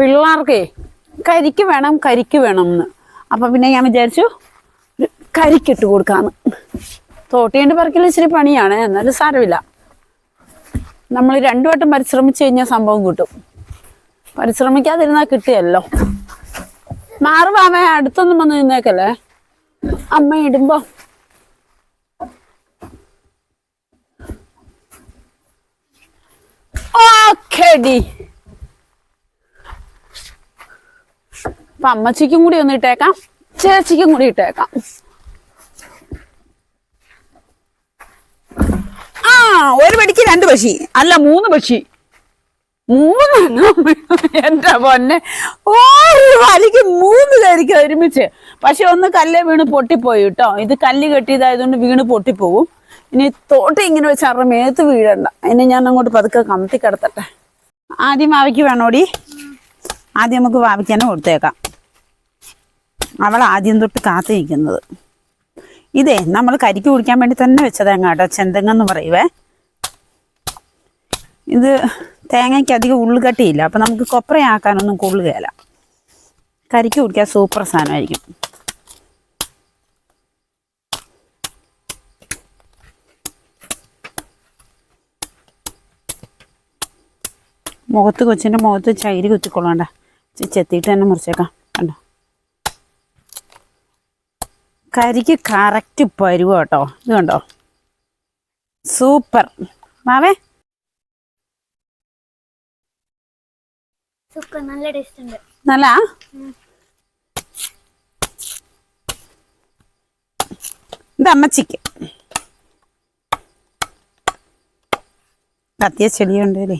പിള്ളേർക്കേ കരിക്ക് വേണം കരിക്ക് വേണം എന്ന് അപ്പം പിന്നെ ഞാൻ വിചാരിച്ചു കരിക്കിട്ട് കൊടുക്കാന്ന്. തോട്ടിയണ്ട് പറിക്കൽ ഇച്ചിരി പണിയാണ് എന്നാലും സാരമില്ല. നമ്മൾ രണ്ടു വട്ടം പരിശ്രമിച്ചു കഴിഞ്ഞാൽ സംഭവം കിട്ടും. പരിശ്രമിക്കാതിരുന്നാൽ കിട്ടിയല്ലോ. മാറുവാമേ അടുത്തൊന്നും വന്ന് നിന്നേക്കല്ലേ? അമ്മ ഇടുമ്പോ. ഓക്കേടി അപ്പൊ അമ്മച്ചിക്കും കൂടി ഒന്ന് ഇട്ടേക്കാം. ചേച്ചിക്കും കൂടി ഇട്ടേക്കാം. ആ ഒരു പടിക്ക് രണ്ട് പക്ഷി. അല്ല മൂന്ന് പക്ഷി. മൂന്നെണ്ണം എന്റെ പൊന്നെ. ഓരോ വലിക്ക് മൂന്ന് കരിക്ക് ഒരുമിച്ച്. പക്ഷെ ഒന്ന് കല്ല് വീണ് പൊട്ടിപ്പോയി കേട്ടോ. ഇത് കല്ല് കെട്ടിയതായതുകൊണ്ട് വീണ് പൊട്ടിപ്പോവും. ഇനി തോട്ടി ഇങ്ങനെ വെച്ച് അവരുടെ മേത്ത് വീഴണ്ട. അതിനെ ഞാൻ അങ്ങോട്ട് പതുക്കെ കമത്തി കിടത്തട്ടെ. ആദ്യം വാവയ്ക്ക് വേണോടി? ആദ്യം നമുക്ക് വാവിക്കാനും കൊടുത്തേക്കാം. അവൾ ആദ്യം തൊട്ട് കാത്തു നിൽക്കുന്നത് ഇതേ നമ്മൾ കരിക്ക് കുടിക്കാൻ വേണ്ടി തന്നെ വെച്ച തേങ്ങ കേട്ടോ ചെന്തെങ്ങെന്ന് പറയുവേ. ഇത് തേങ്ങയ്ക്ക് അധികം ഉള്ളുകട്ടിയില്ല അപ്പം നമുക്ക് കൊപ്രയാക്കാനൊന്നും കൊള്ളുകയില്ല കരിക്ക് കുടിക്കാൻ സൂപ്പർ സാധനമായിരിക്കും. മുഖത്ത് കൊച്ചിന്റെ മുഖത്ത് ചൈരി കുത്തിക്കൊള്ളണ്ട ചെത്തിയിട്ട് തന്നെ മുറിച്ചേക്കാം കണ്ടോ കരിക്ക് കറക്റ്റ് പരുവ കേട്ടോ. ഇത് കണ്ടോ? സൂപ്പർ. മാവേ നല്ല ടേസ്റ്റ് ഉണ്ട് നല്ല ഇത് അമ്മച്ചിക്ക്. കത്തിയ ചെടിയുണ്ട് അല്ലേ?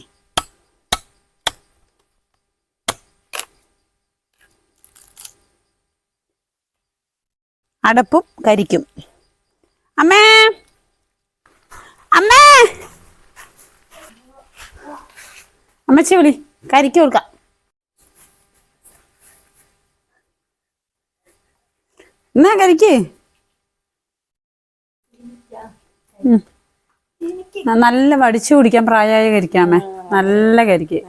അടപ്പും കരിക്കും. അമ്മേ! അമ്മേ! അമ്മച്ചി വിളി കരിക്ക് കൊടുക്കാം. എന്നാ കരിക്ക്. നല്ല വടിച്ചു കുടിക്കാൻ പ്രായമായ കരിക്കാമേ നല്ല കരിക്ക്.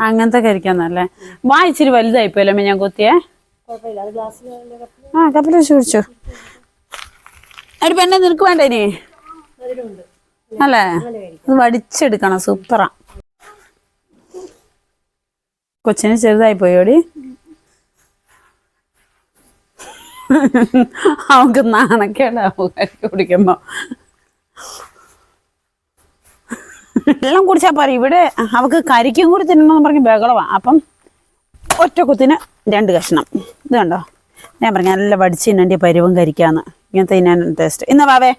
അങ്ങനത്തെ കരിക്കാന്നല്ലേ. വായിച്ചിരി വലുതായിപ്പോയല്ലേ ഞാൻ കൊത്തിയേ. ആ കപ്പിൽ വെച്ച് കുടിച്ചു അടി പെണ്ണെ നിനക്ക് വേണ്ട ഇനി? അല്ലേ? അത് വടിച്ചെടുക്കണം സൂപ്പറാ. കൊച്ചിന് ചെറുതായി പോയോടി. അവക്ക് നാണക്കേടാവും കുടിക്കുമ്പോ. എല്ലാം കുടിച്ചാ പോരെ. ഇവിടെ അവക്ക് കരിക്കും കൂടി തിന്നണമെന്ന് പറഞ്ഞ് ബഹളവാ. അപ്പം ഒറ്റ കുത്തിന് രണ്ട് കഷ്ണം. ഇത് കണ്ടോ? ഞാൻ പറഞ്ഞ നല്ല വടിച്ച് ഇന്നന്റെ പരുവം കരിക്കാന്ന് ഇങ്ങനത്തെ ഇന്ന ടേസ്റ്റ് ഇന്ന് വാവേ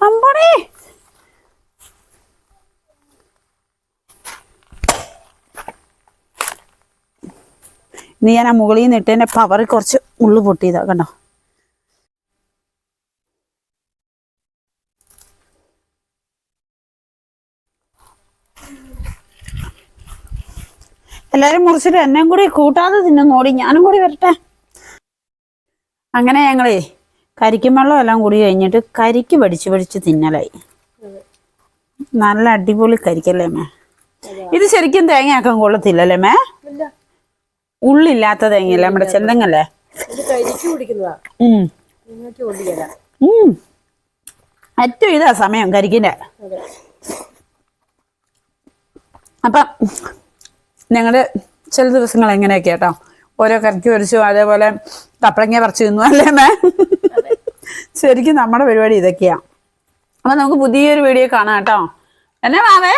അമ്പടേ. ഇനി ഞാൻ ആ മുകളിൽ നിന്ന് ഇട്ടതിന്റെ പവറിൽ കുറച്ച് ഉള്ളു പൊട്ടിയതാ കണ്ടോ? എല്ലാരും മുറിച്ചിട്ട് എന്നെയും കൂടി കൂട്ടാതെ തിന്നുന്നോടി ഞാനും കൂടി വരട്ടെ. അങ്ങനെ ഞങ്ങളേ കരിക്കും വെള്ളം എല്ലാം കൂടി കഴിഞ്ഞിട്ട് കരിക്ക് പഠിച്ച് പഠിച്ച് തിന്നലായി. നല്ല അടിപൊളി കരിക്കല്ലേ മേ? ഇത് ശരിക്കും തേങ്ങയാക്കാൻ കൊള്ളത്തില്ലല്ലേ മേ? ഉള്ളില്ലാത്ത തേങ്ങയല്ലേ നമ്മുടെ ചെന്തങ്ങല്ലേ? ഏറ്റവും ഇതാ സമയം കരിക്കിന്റെ അപ്പം ഞങ്ങൾ ചില ദിവസങ്ങൾ എങ്ങനെയൊക്കെ കേട്ടോ ഓരോ കറിക്ക് വരച്ചു അതേപോലെ കപ്പളങ്ങ പറിച്ചു തിന്നു അല്ലേ മേ? ശരിക്കും നമ്മുടെ പരിപാടി ഇതൊക്കെയാ. അപ്പം നമുക്ക് പുതിയൊരു വീഡിയോ കാണാം കേട്ടോ. എന്നെ മാവേ